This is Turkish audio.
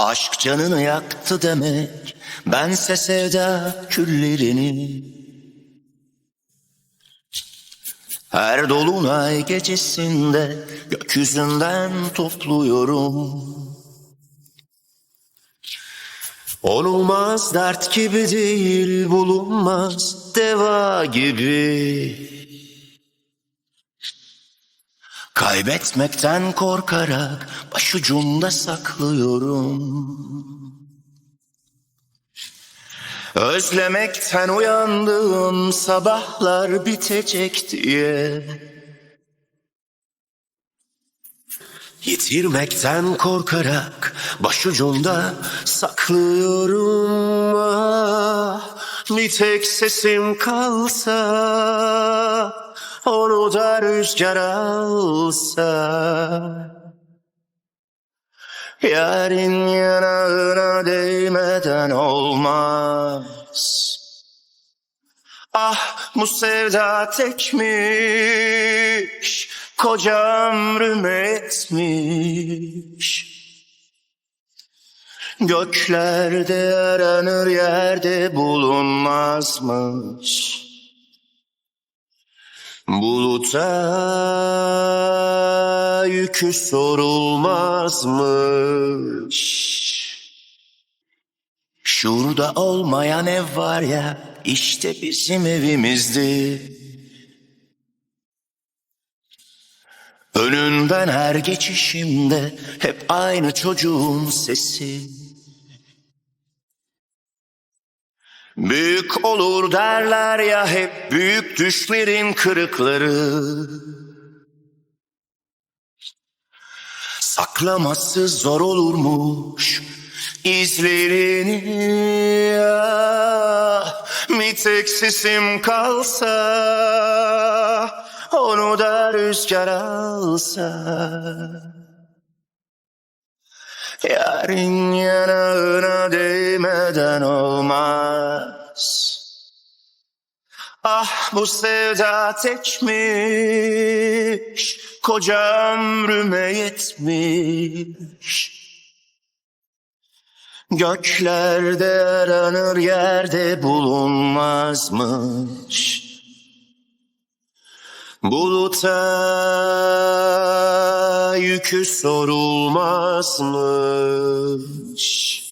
Aşk canını yaktı demek, bense sevda küllerini. Her dolunay gecesinde gökyüzünden topluyorum. Olmaz dert gibi değil, bulunmaz deva gibi. Kaybetmekten korkarak başucumda saklıyorum. Özlemekten uyandığım sabahlar bitecek diye. Yitirmekten korkarak başucumda saklıyorum. Ah, bir tek sesim kalsa onu da rüzgar alsa. Yarın yanağına değmeden olmaz. Ah bu sevda tekmiş, koca ömrümü etmiş. Göklerde aranır yerde bulunmazmış. Buluta yükü sorulmazmış. Şurada olmayan ev var ya, işte bizim evimizdi. Önünden her geçişimde hep aynı çocuğun sesi. Büyük olur derler ya hep büyük düşlerin kırıkları. Saklaması zor olurmuş izlerini. Ah, bir tek sesim kalsa onu da rüzgar alsa. Yarın yanağına değmeden olmaz. Ah bu sevda tekmiş, koca ömrüme yetmiş. Göklerde aranır yerde bulunmazmış. Buluta yükü sorulmazmış.